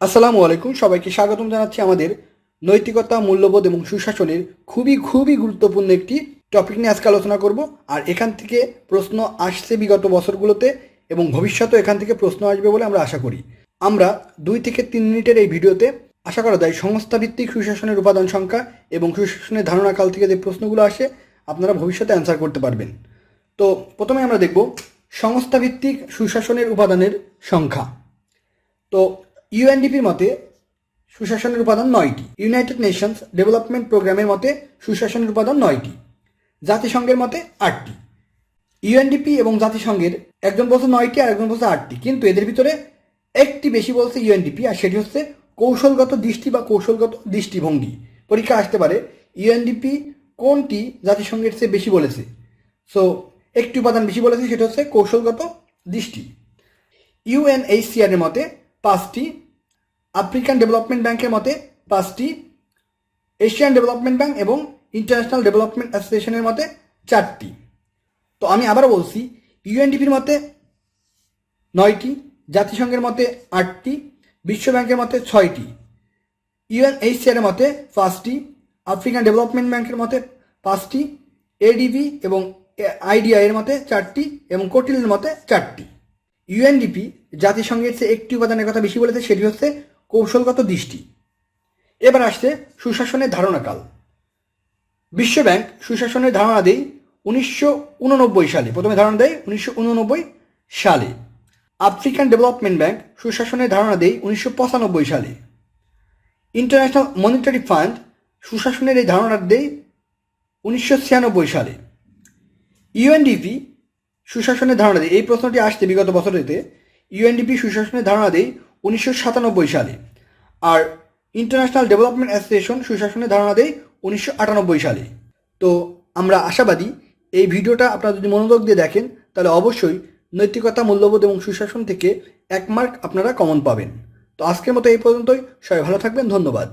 আসসালামু আলাইকুম, সবাইকে স্বাগতম জানাচ্ছি আমাদের নৈতিকতা, মূল্যবোধ এবং সুশাসনের খুবই খুবই গুরুত্বপূর্ণ একটি টপিক নিয়ে আজকে আলোচনা করব। আর এখান থেকে প্রশ্ন আসছে বিগত বছরগুলোতে এবং ভবিষ্যতেও এখান থেকে প্রশ্ন আসবে বলে আমরা আশা করি। আমরা দুই থেকে তিন মিনিটের এই ভিডিওতে আশা করা যায় সংস্থাভিত্তিক সুশাসনের উপাদান সংখ্যা এবং সুশাসনের ধারণাকাল থেকে যে প্রশ্নগুলো আসে, আপনারা ভবিষ্যতে অ্যান্সার করতে পারবেন। তো প্রথমে আমরা দেখব সংস্থাভিত্তিক সুশাসনের উপাদানের সংখ্যা। তো ইউএনডিপির মতে, সুশাসনের উপাদান নয়টি। ইউনাইটেড নেশনস ডেভেলপমেন্ট প্রোগ্রামের মতে, সুশাসনের উপাদান নয়টি। জাতিসংঘের মতে, আটটি। ইউএনডিপি এবং জাতিসংঘের একজন বলছে নয়টি আর একজন বলছে আটটি। কিন্তু এদের ভিতরে একটি বেশি বলছে ইউএনডিপি আর সেটি হচ্ছে কৌশলগত দৃষ্টি বা কৌশলগত দৃষ্টিভঙ্গি। পরীক্ষা আসতে পারে, ইউএনডিপি কোনটি জাতিসংঘের চেয়ে বেশি বলেছে? সো একটি উপাদান বেশি বলেছে, সেটা হচ্ছে কৌশলগত দৃষ্টি। ইউএনএইচসিআর এর মতে পাঁচটি আফ্রিকান ডেভেলপমেন্ট ব্যাংকের মতে পাঁচটি, এশিয়ান ডেভেলপমেন্ট ব্যাংক এবং ইন্টারন্যাশনাল ডেভেলপমেন্ট অ্যাসোসিয়েশনের মতে চারটি। তো আমি আবার বলছি, ইউএনডিপির মতে নয়টি, জাতিসংঘের মতে আটটি বিশ্ব ব্যাংকের মতে ছয়টি। ইউএনএইচসিআর এর মতে পাঁচটি, আফ্রিকান ডেভেলপমেন্ট ব্যাংকের মতে পাঁচটি, এডিবি এবং আইডিআই এর মতে চারটি এবং কোটিলের মতে চারটি। ইউএনডিপি জাতিসংঘের চেয়ে একটি উপাদানের কথা বেশি বলেছে, সেটি হচ্ছে কৌশলগত দৃষ্টি। এবার আসছে সুশাসনের ধারণাকাল। বিশ্ব ব্যাংক সুশাসনের ধারণা দেয় উনিশশো উননব্বই সালে। প্রথমে ধারণা দেয় উনিশশো উননব্বই সালে। আফ্রিকান ডেভেলপমেন্ট ব্যাংক সুশাসনের ধারণা দেয় উনিশশো পঁচানব্বই সালে। ইন্টারন্যাশনাল মনিটারি ফান্ড সুশাসনের এই ধারণা দেয় উনিশশো ছিয়ানব্বই সালে। ইউএনডিপি সুশাসনের ধারণা দেয়, এই প্রশ্নটি আসছে বিগত বছরেতে, ইউএনডিপি সুশাসনের ধারণা দেয় উনিশশো সাতানব্বই সালে। আর ইন্টারন্যাশনাল ডেভেলপমেন্ট অ্যাসোসিয়েশন সুশাসনের ধারণা দেয় উনিশশো আটানব্বই সালে। তো আমরা আশাবাদী এই ভিডিওটা আপনারা যদি মনোযোগ দিয়ে দেখেন, তাহলে অবশ্যই নৈতিকতা, মূল্যবোধ এবং সুশাসন থেকে এক মার্ক আপনারা কমন পাবেন। তো আজকের মতো এই পর্যন্তই। সবাই ভালো থাকবেন। ধন্যবাদ।